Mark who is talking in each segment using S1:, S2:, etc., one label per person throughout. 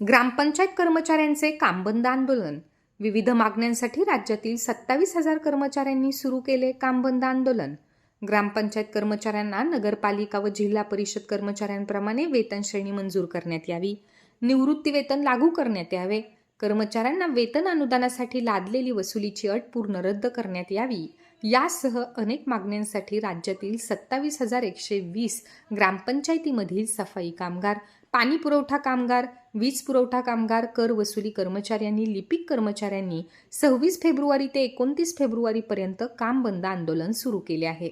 S1: ग्रामपंचायत कर्मचाऱ्यांचे कामबंद आंदोलन. विविध मागण्यांसाठी राज्यातील सत्तावीस हजार कर्मचाऱ्यांनी सुरू केले कामबंद आंदोलन. ग्रामपंचायत कर्मचाऱ्यांना नगरपालिका व जिल्हा परिषद कर्मचाऱ्यांप्रमाणे वेतन श्रेणी मंजूर करण्यात यावी. निवृत्ती वेतन लागू करण्यात यावे. कर्मचाऱ्यांना वेतन अनुदानासाठी लादलेली वसुलीची अट पूर्ण रद्द करण्यात यावी. यासह अनेक मागण्यांसाठी राज्यातील सत्तावीस हजार एकशे वीस ग्रामपंचायतीमधील सफाई कामगार पाणी पुरवठा कामगार वीज पुरवठा कामगार कर वसुली कर्मचाऱ्यांनी लिपिक कर्मचाऱ्यांनी सव्वीस फेब्रुवारी ते एकोणतीस फेब्रुवारीपर्यंत काम बंद आंदोलन सुरू केले आहे.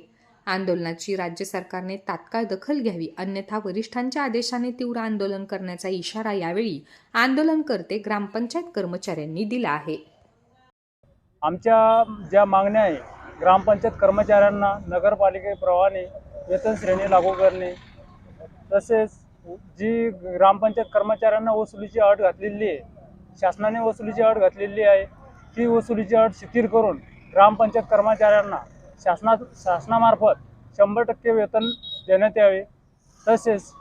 S1: आंदोलनाची राज्य सरकारने तात्काळ दखल घ्यावी अन्यथा वरिष्ठांच्या आदेशाने तीव्र आंदोलन करण्याचा इशारा यावेळी आंदोलनकर्ते ग्रामपंचायत कर्मचाऱ्यांनी दिला आहे.
S2: आमच्या ज्या मागण्या आहे ग्रामपंचायत कर्मचाऱ्यांना नगरपालिकेप्रमाणे वेतन श्रेणी लागू करणे तसेच जी ग्रामपंचायत कर्मचाऱ्यांना वसुलीची अट घातलेली आहे शासनाने वसुलीची अट घातलेली आहे ती वसुलीची अट शिथिल करून ग्रामपंचायत कर्मचाऱ्यांना शासना शासनामार्फत शंभर टक्के वेतन देण्यात यावे. तसेच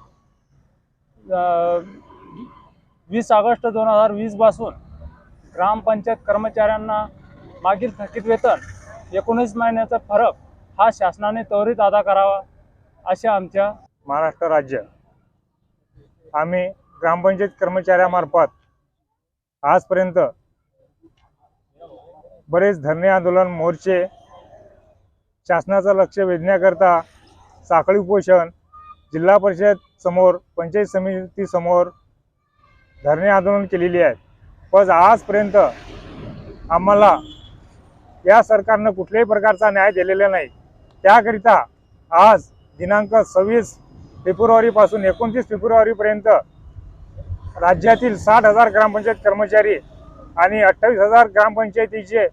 S2: वीस ऑगस्ट दोन हजार वीसपासून ग्रामपंचायत कर्मचाऱ्यांना मागील थकीत वेतन एकोणीस महिन्याचा फरक हा शासनाने त्वरित अदा करावा अशा आमच्या
S3: महाराष्ट्र राज्य आम्ही ग्रामपंचायत कर्मचाऱ्यामार्फत आजपर्यंत बरेच धरणे आंदोलन मोर्चे शासनाचं लक्ष वेधण्याकरता साखळी उपोषण जिल्हा परिषद समोर पंचायत समितीसमोर धरणे आंदोलन केलेली आहेत. पण आजपर्यंत आम्हाला या सरकारनं कुठल्याही प्रकारचा न्याय दिलेला नाही. त्याकरिता आज दिनांक सव्वीस फेब्रुवारीपासून एकोणतीस फेब्रुवारीपर्यंत राज्यातील साठ हजार ग्रामपंचायत कर्मचारी आणि अठ्ठावीस हजार ग्रामपंचायतीचे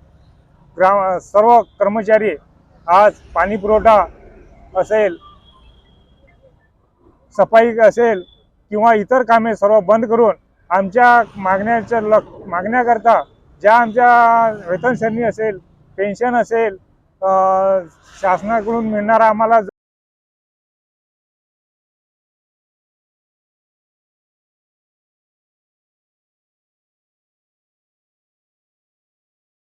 S3: ग्राम सर्व कर्मचारी आज पाणी पुरवठा असेल सफाई असेल किंवा इतर कामे सर्व बंद करून आमच्या मागण्याच्या लक्ष मागण्याकरता ज्या आमच्या वेतनश्रेणी असेल पेन्शन असेल शासनाकडून मिळणारा आम्हाला